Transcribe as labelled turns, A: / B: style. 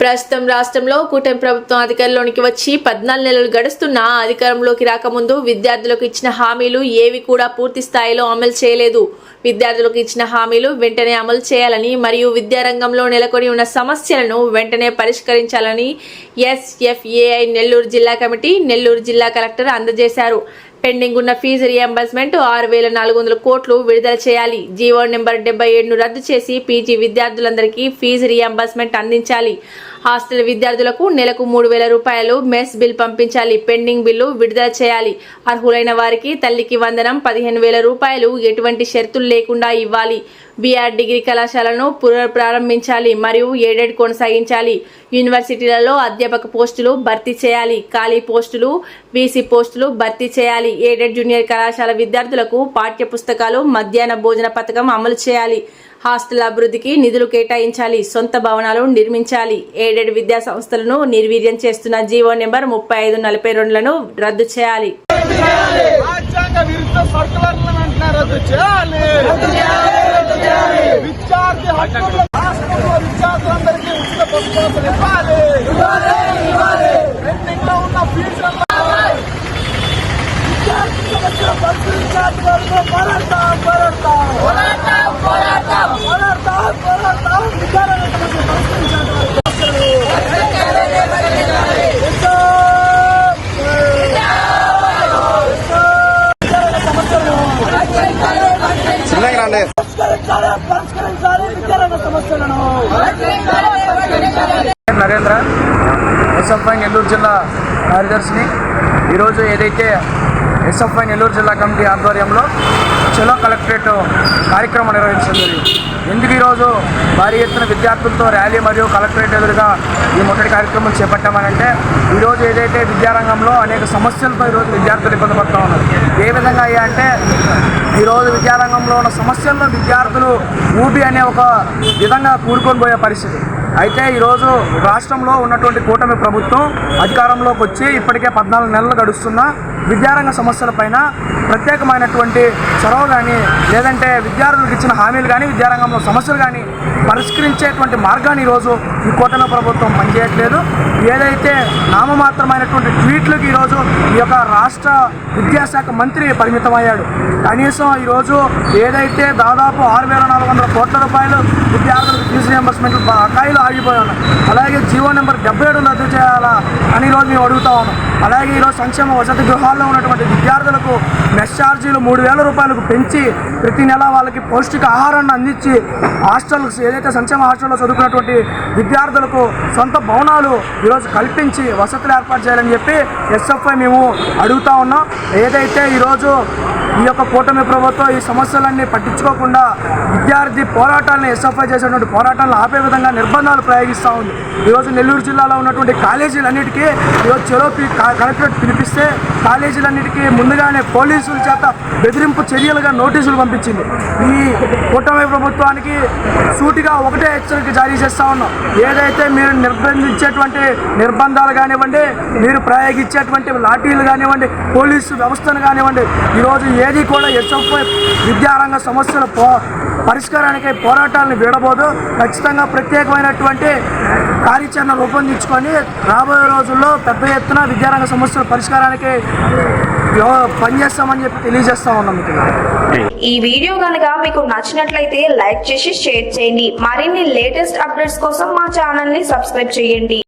A: ప్రస్తుతం రాష్ట్రంలో కూటమి ప్రభుత్వం అధికారంలోనికి వచ్చి పద్నాలుగు నెలలు గడుస్తున్నా అధికారంలోకి రాకముందు విద్యార్థులకు ఇచ్చిన హామీలు ఏవి కూడా పూర్తి స్థాయిలో అమలు చేయలేదు. విద్యార్థులకు ఇచ్చిన హామీలు వెంటనే అమలు చేయాలని మరియు విద్యారంగంలో నెలకొని ఉన్న సమస్యలను వెంటనే పరిష్కరించాలని ఎస్ఎఫ్ఏఐ నెల్లూరు జిల్లా కమిటీ నెల్లూరు జిల్లా కలెక్టర్ అందజేశారు. పెండింగ్ ఉన్న ఫీజు రియంబర్స్మెంట్ ఆరు వేల నాలుగు వందల కోట్లు విడుదల చేయాలి. జీవో నెంబర్ డెబ్బై ఏడును రద్దు చేసి పీజీ విద్యార్థులందరికీ ఫీజు రియంబర్స్మెంట్ అందించాలి. హాస్టల్ విద్యార్థులకు నెలకు మూడు వేల రూపాయలు మెస్ బిల్ పంపించాలి. పెండింగ్ బిల్లు విడుదల చేయాలి. అర్హులైన వారికి తల్లికి వందనం పదిహేను వేల రూపాయలు ఎటువంటి షరతులు లేకుండా ఇవ్వాలి. బీఆర్ డిగ్రీ కళాశాలను పునఃప్రారంభించాలి మరియు ఏడెడ్ కొనసాగించాలి. యూనివర్సిటీలలో అధ్యాపక పోస్టులు భర్తీ చేయాలి. ఖాళీ పోస్టులు బీసీ పోస్టులు భర్తీ చేయాలి. ఏడెడ్ జూనియర్ కళాశాల విద్యార్థులకు పాఠ్య పుస్తకాలు మధ్యాహ్న భోజన పథకం అమలు చేయాలి. హాస్టల్ అభివృద్ధికి నిధులు కేటాయించాలి. సొంత భవనాలు నిర్మించాలి. ఏడెడ్ విద్యా సంస్థలను నిర్వీర్యం చేస్తున్న జీవో నెంబర్ ముప్పై ఐదు నలభై రెండులను రద్దు చేయాలి.
B: రద్దు చేయాలి. విద్యార్థి హక్కులు రాష్ట్రంలో విద్యార్థులందరికీ ఉచిత బస్సు పాసులు ఇవ్వాలి. పెండింగ్ ఉన్న ఫీజులను విద్యార్థులకు వచ్చిన పరిశీలించాల్సిన పోరాటం పోరాడతాం పోరాడతాం పోరాడతాం పోరాడతాం పోరాడతాం విద్యారంగ సమస్యలు పరిష్కరించాల్సిన
C: చిన్నగా రండి
B: పరిష్కరించాలి పరిష్కరించాలి విద్యారంగ సమస్యలను
D: నరేంద్ర ఎస్ఎఫ్ఐ నెల్లూరు జిల్లా కార్యదర్శిని ఈరోజు ఏదైతే ఎస్ఎఫ్ఐ నెల్లూరు జిల్లా కమిటీ ఆధ్వర్యంలో చలో కలెక్టరేట్ కార్యక్రమం నిర్వహించడం జరిగింది. ఎందుకు ఈరోజు భారీ ఎత్తున విద్యార్థులతో ర్యాలీ మరియు కలెక్టరేట్ ఎదురుగా ఈ మొదటి కార్యక్రమం చేపట్టామనంటే ఈరోజు ఏదైతే విద్యారంగంలో అనేక సమస్యలతో ఈరోజు విద్యార్థులు ఇబ్బంది పడుతూ ఉన్నారు. ఏ విధంగా అయ్యా అంటే ఈరోజు విద్యారంగంలో ఉన్న సమస్యల్లో విద్యార్థులు ఊబి అనే ఒక విధంగా కూరుకొని పోయే పరిస్థితి. అయితే ఈరోజు రాష్ట్రంలో ఉన్నటువంటి కూటమి ప్రభుత్వం అధికారంలోకి వచ్చి ఇప్పటికే పద్నాలుగు నెలలు గడుస్తున్నా విద్యారంగ సమస్యలపైన ప్రత్యేకమైనటువంటి చొరవ కానీ లేదంటే విద్యార్థులకు ఇచ్చిన హామీలు కానీ విద్యారంగంలో సమస్యలు కానీ పరిష్కరించేటువంటి మార్గాన్ని ఈరోజు ఈ కూటమి ప్రభుత్వం పనిచేయట్లేదు. ఏదైతే నామమాత్రమైనటువంటి ట్వీట్లకు ఈరోజు ఈ యొక్క రాష్ట్ర విద్యాశాఖ మంత్రి పరిమితమయ్యాడు. కనీసం ఈరోజు ఏదైతే దాదాపు ఆరు వేల నాలుగు వందల కోట్ల రూపాయలు విద్యార్థులకు ఫీజు రియంబర్స్మెంట్ బకాయిలు ఆగిపోయి ఉన్నాయి అలాగే జీవో నెంబర్ డెబ్బై ఏడు రద్దు చేయాలా అని ఈరోజు మేము అడుగుతా ఉన్నాం. అలాగే ఈరోజు సంక్షేమ వసతి గృహాల్లో ఉన్నటువంటి విద్యార్థులకు మెస్ ఛార్జీలు మూడు వేల రూపాయలకు పెంచి ప్రతి నెల వాళ్ళకి పౌష్టిక ఆహారాన్ని అందించి హాస్టల్ ఏదైతే సంక్షేమ హాస్టల్లో చదువుకున్నటువంటి విద్యార్థులకు సొంత భవనాలు ఈరోజు కల్పించి వసతులు ఏర్పాటు చేయాలని చెప్పి ఎస్ఎఫ్ఐ మేము అడుగుతా ఉన్నాం. ఏదైతే ఈరోజు ఈ యొక్క కూటమి ప్రభుత్వం ఈ సమస్యలన్నీ పట్టించుకోకుండా విద్యార్థి పోరాటాలను ఎస్ఎఫ్ఐ చేసేటువంటి పోరాటాలను ఆపే విధంగా నిర్బంధాలు ప్రయోగిస్తూ ఉంది. ఈరోజు నెల్లూరు జిల్లాలో ఉన్నటువంటి కాలేజీలన్నిటికీ ఈరోజు చెరో కలెక్టరేట్ పిలిపిస్తే కాలేజీలన్నిటికీ ముందుగానే పోలీసుల చేత బెదిరింపు చర్యలుగా నోటీసులు పంపించింది. ఈ కూటమి ప్రభుత్వానికి సూటిగా ఒకటే హెచ్చరిక జారీ చేస్తా ఉన్నాం. ఏదైతే మీరు నిర్బంధించేటువంటి నిర్బంధాలు కానివ్వండి మీరు ప్రయోగించేటువంటి లాఠీలు కానివ్వండి పోలీసు వ్యవస్థను కానివ్వండి ఈరోజు ఏది కూడా ఎస్ఎఫ్ఐ విద్యారంగ సమస్యల పో పరిష్కారానికై పోరాటాలను వీడబోదు. ఖచ్చితంగా ప్రత్యేకమైనటువంటి కార్యాచరణ రూపొందించుకొని రాబోయే రోజుల్లో పెద్ద ఎత్తున విద్యారంగ సమస్యల పరిష్కారానికి పనిచేస్తామని చెప్పి తెలియజేస్తా ఉన్నాం
E: ఈ వీడియో కనుక మీకు నచ్చినట్లయితే లైక్ చేసి షేర్ చేయండి. మరిన్ని లేటెస్ట్ అప్డేట్స్ కోసం మా ఛానల్ని సబ్స్క్రైబ్ చేయండి.